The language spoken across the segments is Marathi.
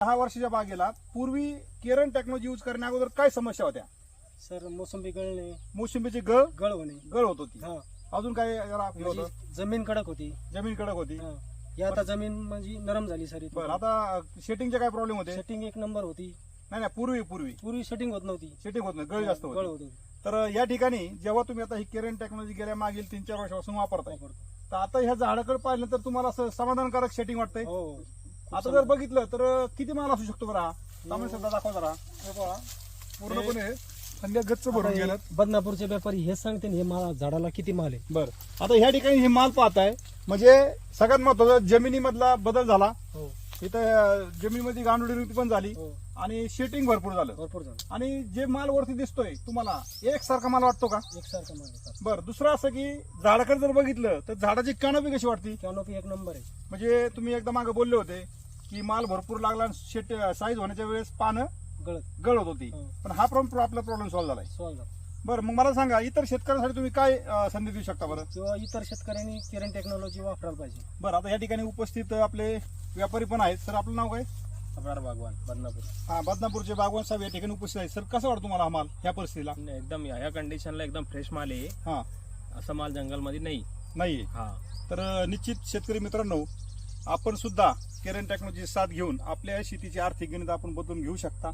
दहा वर्षाच्या बागेला पूर्वी केरन टेक्नॉलॉजी यूज करण्या अगोदर काय समस्या होत्या? सर मोसंबी गळणे मोसंबीची गळ गळ होणे. गळ होत होती. हा. अजून काय हे होतं? म्हणजे जमीन कडक होती. जमीन कडक होती. हा. ही आता जमीन म्हणजे नरम झाली सर इथं. बरं आता शेटिंगचे काय प्रॉब्लेम होते? सेटिंग एक नंबर होती. नाही नाही पूर्वी पूर्वी. पूर्वी सेटिंग होत नव्हती. शेटिंग होत नाही गळ जास्त गळ होती होत. होती तर या ठिकाणी जेव्हा तुम्ही आता ही केरन टेक्नॉलॉजी गेल्या मागील तीन चार वर्षापासून वापरताय वापरतो. तर आता ह्या झाडाकडे पाहिलं तर तुम्हाला असं समाधानकारक सेटिंग वाटतंय? हो. आता जर बघितलं तर किती माल असू शकतो बरं हा? सामान्य शब्दात दाखवा जरा. हे पहा, पूर्णपणे गच्च भरून गेलं हे बदनापूरचे व्यापारी हे सांगते ना, हे मा- झाडाला किती माल आहे. बर. आता ह्या ठिकाणी हे माल पाहताय. म्हणजे सगळ्यात महत्वाचं जमिनीमधला बदल झाला. हो. इथं जमिनीमध्ये गांडुडी पण झाली हो. आणि शेटिंग भरपूर झालं. भरपूर झालं. आणि जे माल वरती दिसतोय तुम्हाला एकसारखा माल वाटतो का? एकसारखं माल बर दुसरं असं की झाडाकडे जर बघितलं तर झाडाची कणबी कशी वाटती? कॅनोपी एक नंबर आहे. म्हणजे तुम्ही एकदा मागे बोलले होते की माल भरपूर लागला आणि शेट साईज होण्याच्या वेळेस पानं गळत. गळत होती. हो. पण हा प्रॉब्लेम आपला प्रॉब्लेम सॉल्व्ह झालाय. सॉल्व झालं. बरं मग मला सांगा इतर शेतकऱ्यांसाठी तुम्ही काय अं, संधी देऊ शकता बरं? किंवा इतर शेतकऱ्यांनी किरण टेक्नॉलॉजी वापरायला पाहिजे. बरं आता या ठिकाणी उपस्थित आपले व्यापारी पण आहेत. सर आपलं नाव काय? अब्रार बागवान बदनापूर. हा बदनापूरचे बागवान साहेब या ठिकाणी उपस्थित आहेत. सर कसं वाटतं तुम्हाला हा माल ह्या परिस्थितीला? नाही, एकदम ह्या कंडिशनला एकदम फ्रेश माल आहे. हा. असा माल जंगलमध्ये नाही. नाहीये. हा. तर अं, निश्चित शेतकरी मित्रांनो आपण सुद्धा केरन टेक्नॉलॉजी साथ घेऊन आपल्या शेतीची आर्थिक गणित आपण बदलून घेऊ शकता.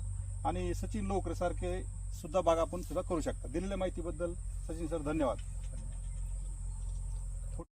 आणि सचिन लोकरे सारखे सुद्धा बाग आपण सुद्धा करू शकता. दिलेल्या माहितीबद्दल सचिन सर धन्यवाद.